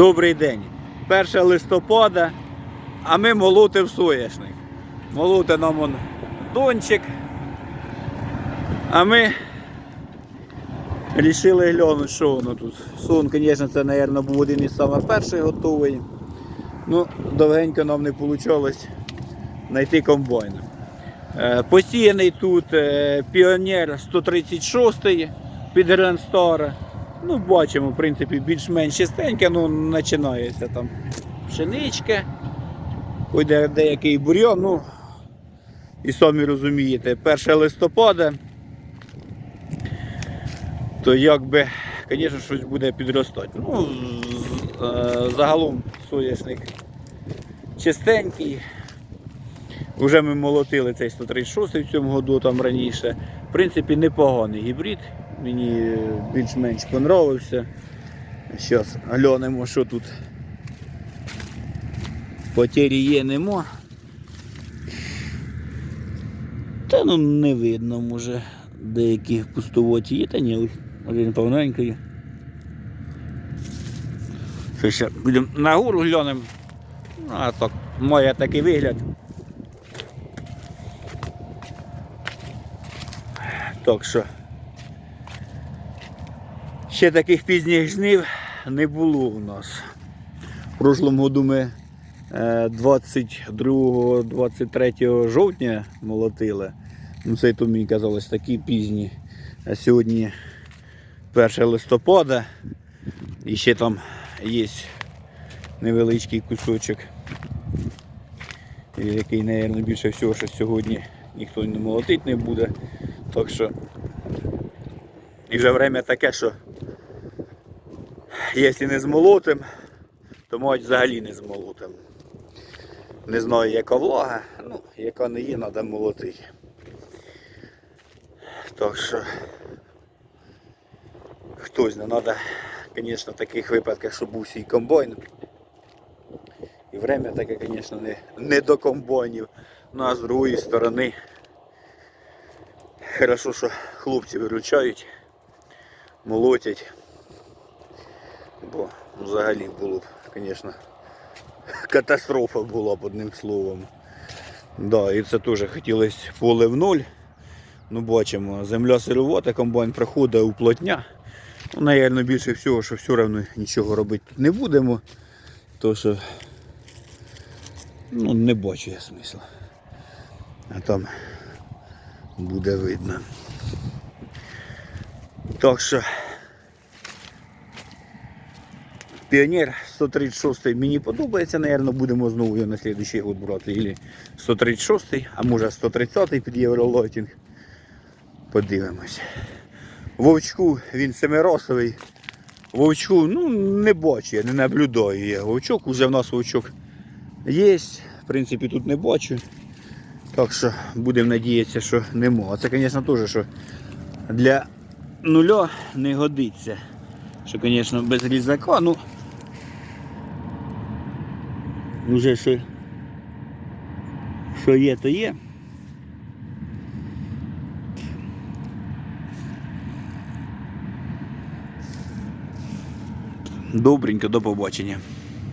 Добрий день. 1 листопада, а ми молотим соняшник. Молоти нам он дончик. А ми вирішили глянути, що воно тут. Сон, звісно, це, мабуть, був один із перших готовий. Ну, довгенько нам не вийшло знайти комбайн. Е, Посіяний тут е, Піонер 136 під Грандстара. Ну, бачимо, в принципі, більш-менш чистеньке, ну, починається там пшеничка, ось деякий бур'ян, ну, і самі розумієте, 1 листопада, то якби, звісно, щось буде підростати. Ну, е, загалом соняшник чистенький. Вже ми молотили цей 136 в цьому году там раніше. В принципі, непоганий гібрид. Мені більш-менш понравився. Зараз глянемо, що тут. Потері є, нема. Та ну не видно, може, деякі пустовоті є, та ні, один повненький. Що ще будемо нагору глянемо. Ну, а так, має такий вигляд. Так що ще таких пізніх жнив не було у нас. В прошлому году ми 22-23 жовтня молотили. Ну, це то мені казалось такі пізні. А сьогодні 1 листопада і ще там є невеличкий кусочок, який, мабуть, більше всього, що сьогодні ніхто не молотить не буде. Так що і вже время таке, що якщо не змолотим, то мабуть взагалі не змолотим. Не знаю, яка влага, ну, яка не є, треба молотити. Так що хтось не треба, звісно, в таких випадках, щоб був свій комбайн. І время таке, звісно, не, не до комбайнів. Ну а з другої сторони. Хорошо, що хлопці виручають, молотять. Бо взагалі було б, звісно, катастрофа була б одним словом. Да, і це теж хотілося поле в ноль. Ну бачимо, земля сировата, комбайн проходить у плотня. Ну, наверное, більше всього, що все одно нічого робити не будемо. То що ну, не бачу я смисла. А там буде видно. Так що Піонер 136 мені подобається, наверное, будемо знову його на слідуючий год брати. Или 136, а може 130 під євролотінг. Подивимось. Вовчку він семиросовий. Вовчку, ну не бачу, я не наблюдаю я. Вовчок, уже в нас вовчок є. В принципі, тут не бачу. Так що будемо надіятися, що нема. А це, звісно, теж що для нуля не годиться. Що, звісно, без різака, ну вже що, що є, то є. Добренько, до побачення.